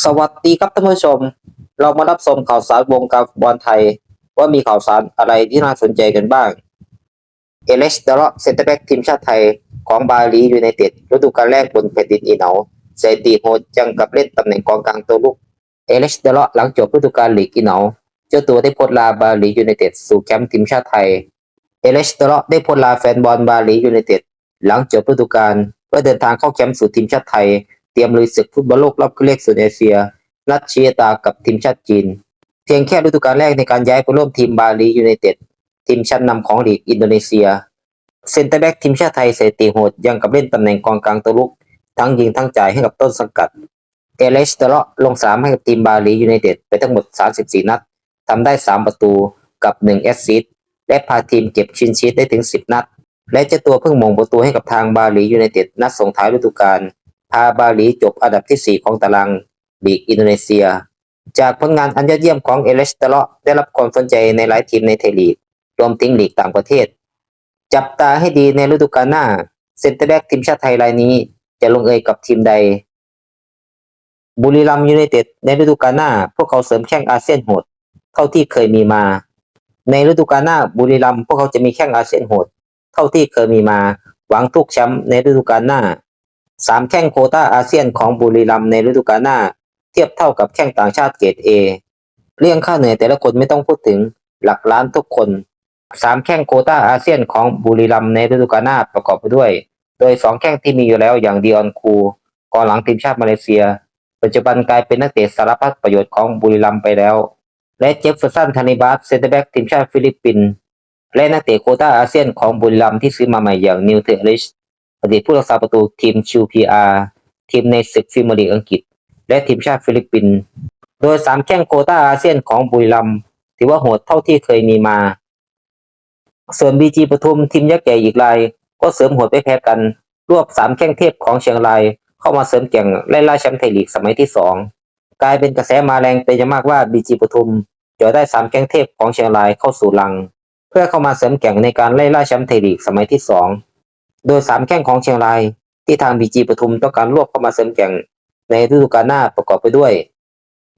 สวัสดีครับท่านผู้ชม เรามารับชมข่าวสารวงการฟุตบอลไทย ว่ามีข่าวสารอะไรที่น่าสนใจกันบ้าง เอเลสเดลเซนเตอร์แบ็กทีมชาติไทยของบาลียูไนเต็ดฤดูกาลแรกบนแผ่นดินอีเหนาสถิติโหดจังกับเล่นตำแหน่งกองกลางตัวลุก เอเลสเดลหลังจบฤดูกาลลีกอีเหนาเจ้าตัวได้โพสต์ลาบาลียูไนเต็ดสู่แคมป์ทีมชาติไทย เอเลสเดลได้โพสต์ลาแฟนบอลบาลียูไนเต็ดหลังจบฤดูกาลเพื่อเดินทางเข้าแคมป์สู่ทีมชาติไทย เตรียมลุยศึกฟุตบอลโลกรอบคัดเลือกโซนเอเชียนัดเชียร์ตากับทีมชาติจีน เพียงแค่ฤดูกาลแรกในการย้ายไปร่วมทีมบาลียูไนเต็ดทีมชั้นนำของลีกอินโดนีเซีย เซนเตอร์แบ็กทีมชาติไทยเสติโหดยังกับเล่นตำแหน่งกองกลางตัวลุก ทั้งยิงทั้งจ่ายให้กับต้นสังกัดเอเลสเตอร์ลงสามให้กับทีมบาลียูไนเต็ดไปทั้งหมด 34 นัดทำได้ 3 ประตูกับ 1 แอสซิสต์และพาทีมเก็บชินชีตได้ถึง 10 นัด และเจ้าตัวเพิ่งมงประตูให้กับทางบาลียูไนเต็ดนัดส่งท้ายฤดูกาล พาบาลีจบอันดับทีสี่ 4 ของตารางลีกอินโดนีเซีย จากผลงานอันยอดเยี่ยมของเอเลสเตอร์ได้รับความสนใจในหลายทีมในไทยลีก รวมถึงลีกต่างประเทศ จับตาให้ดีในฤดูกาลหน้า เซนเตอร์แบ็กทีมชาติไทยรายนี้จะลงเอยกับทีมใด บุรีรัมยูไนเต็ดในฤดูกาลหน้า พวกเขาเสริมแข้งอาเซียนโหดเท่าที่เคยมีมา ในฤดูกาลหน้าบุรีรัมพวกเขาจะมีแข้งอาเซียนโหดเท่าที่เคยมีมา หวังทุกแชมป์ในฤดูกาลหน้า สามแข้งโคต้าอาเซียนของบุรีรัมย์ในฤดูกาลหน้า เทียบเท่ากับแข้งต่างชาติเกรดเอเรื่องค่าเหนื่อยแต่ละคนไม่ต้องพูดถึงหลักล้านทุกคนสามแข้งโคต้าอาเซียนของบุรีรัมย์ในฤดูกาลหน้าประกอบไปด้วย โดยสองแข้งที่มีอยู่แล้วอย่างดิออนคูกองหลังทีมชาติมาเลเซีย ปัจจุบันกลายเป็นนักเตะสารพัดประโยชน์ของบุรีรัมย์ไปแล้ว และเจฟเฟอร์สันธานิบัสเซนเตอร์แบ็กทีมชาติฟิลิปปินส์และนักเตะโคต้าอาเซียนของบุรีรัมย์ที่ซื้อมาใหม่อย่างนิวเทอริช อดีตผู้รักษาประตูทีมชิวพีอาร์ทีมในศึกฟิมลีกอังกฤษ และทีมชาติฟิลิปปินส์โดยสามแข้งโคต้าอาเซียนของบุรีรัมย์ถือว่าโหดเท่าที่เคยมีมา ส่วนบีจีปทุมทีมยักษ์ใหญ่อีกราย ก็เสริมโหดไม่แพ้กัน รวบสามแข้งเทพของเชียงราย เข้ามาเสริมแก่งไล่ล่าแชมป์ไทยลีกสมัยที่สองกลายเป็นกระแสมาแรงเป็นอย่างมากว่าบีจีปทุมจะได้สามแข้งเทพของเชียงรายเข้าสู่ลัง เพื่อเข้ามาเสริมแก่งในการไล่ล่าแชมป์ไทยลีกสมัยที่สอง โดยสามแข้งของเชียงราย ที่ทางบีจีปทุมต้องการรวบเข้ามาเสริมแก่งในฤดูกาลหน้าประกอบไปด้วย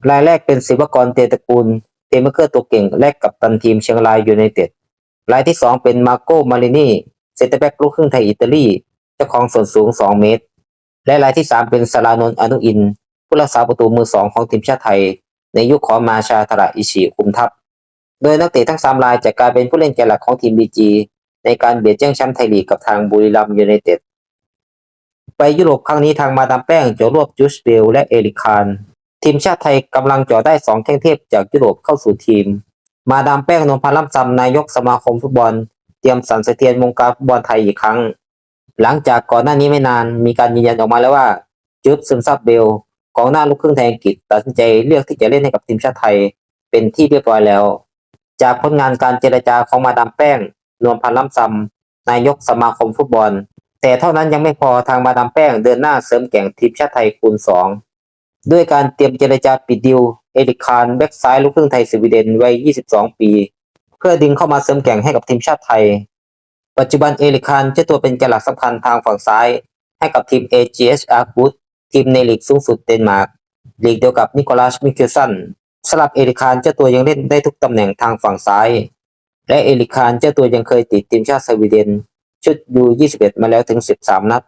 รายแรกเป็นศิวกรเตยตระกูลเตมเกอร์ตัวเก่งและกับตันทีมเชียงรายยูไนเต็ดรายที่สองเป็นมาโกมารินีเซนเตอร์แบ็กลูกครึ่งไทยอิตาลีเจ้าของส่วนสูง 2 เมตร และรายที่สามเป็นสลานนท์อนุอิน ผู้รักษาประตูมือสองของทีมชาติไทย ในยุคของมาชาธระอิชิคุมทัพ โดยนักเตะทั้งสามรายจะกลายเป็นผู้เล่นแกนหลักของทีมบีจี ในการเบียดแย่งแชมป์ไทยลีกกับทางบุรีรัมย์ยูไนเต็ดไปยุโรปครั้งนี้ทางมาดามแป้งจะรวบจูสเบลและเอริคานทีมชาติไทยกำลังจ่อได้สองแข้งเทพจากยุโรปเข้าสู่ทีม มาดามแป้งนพพันล่ำซำนายกสมาคมฟุตบอล เตรียมสั่นสะเทือนวงการฟุตบอลไทยอีกครั้ง หลังจากก่อนหน้านี้ไม่นานมีการยืนยันออกมาแล้วว่าจูบซึมซับเบลกองหน้าลูกครึ่งไทยอังกฤษตัดสินใจเลือกที่จะเล่นให้กับทีมชาติไทยเป็นที่เรียบร้อยแล้ว จากผลงานการเจรจาของมาดามแป้ง นวลพันล่ำซำนายกสมาคมฟุตบอล แต่เท่านั้นยังไม่พอทางมาดามแป้งเดินหน้าเสริมแก่งทีมชาติไทยคูณสองด้วยการเตรียมเจรจาปิดดิว เอริคานแบ็กซ้ายลูกครึ่งไทยสวีเดนวัย 22 ปี เพื่อดึงเข้ามาเสริมแข่งให้กับทีมชาติไทย ปัจจุบันเอริคานเจ้าตัวเป็นแกนหลักสำคัญทางฝั่งซ้าย ให้กับทีม AGS a r k u t ทีมในลีกสูงสุดเดนมาร์กลีกเดียวกับนิโคลัสมิเคลสันสำหรับเอริคานเจ้าตัวยังเล่นได้ทุกตำแหน่งทางฝั่งซ้าย และเอริคานเจ้าตัวยังเคยติดทีมชาติสวีเดน ชุดยู21มาแล้วถึง 13 นัด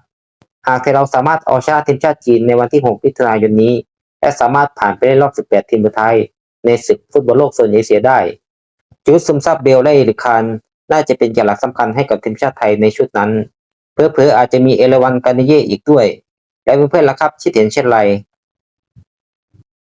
หากเราสามารถเอาชนะทีมชาติจีนในวันที่ 6 มิถุนายนนี้ และสามารถผ่านไปได้รอบ 18 ทีมสุดท้ายในศึกฟุตบอลโลกโซนเอเชียได้จูดซึมซับเบลและเอริคานน่าจะเป็นแกนหลักสำคัญให้กับทีมชาติไทยในชุดนั้น เพื่อๆอาจจะมีเอราวันกานิเย่อีกด้วย และเพื่อนๆล่ะครับคิดเห็นเช่นไร